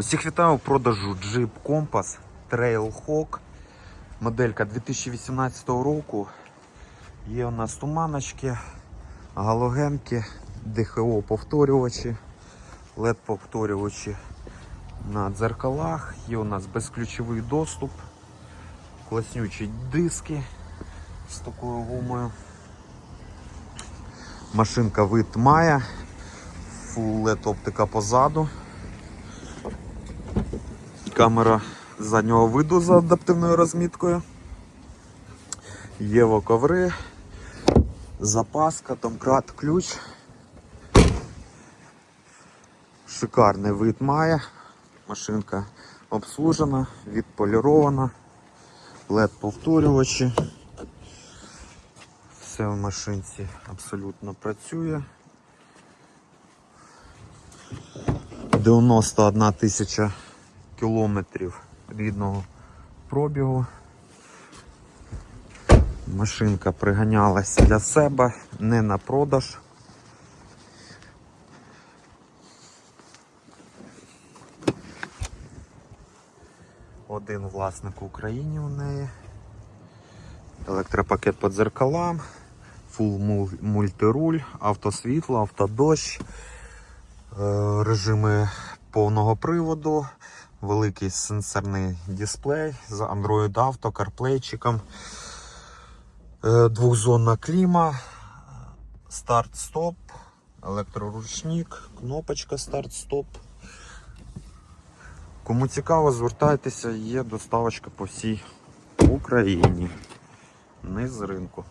Усіх вітаю у продажу Jeep Compass Trailhawk. Моделька 2018 року. Є у нас туманочки, галогенки, ДХО повторювачі, LED повторювачі на дзеркалах. Є у нас безключовий доступ, класнючі диски з такою гумою. Машинка вид має, Full LED оптика позаду. Камера заднього виду з адаптивною розміткою. Єво коври, запаска, домкрат, ключ. Шикарний вид має. Машинка обслужена, відполірована, LED повторювачі. Все в машинці абсолютно працює. 91 тисяча кілометрів рідного пробігу. Машинка приганялася для себе, не на продаж. Один власник в Україні у неї. Електропакет по дзеркалам, фул мультируль, автосвітло, автодощ, е, режими повного приводу, великий сенсорний дисплей з Android Auto, CarPlay-чиком, е, двохзонна кліма, старт-стоп, електроручник, кнопочка старт-стоп. Кому цікаво, звертайтеся, є доставочка по всій Україні. Не з ринку.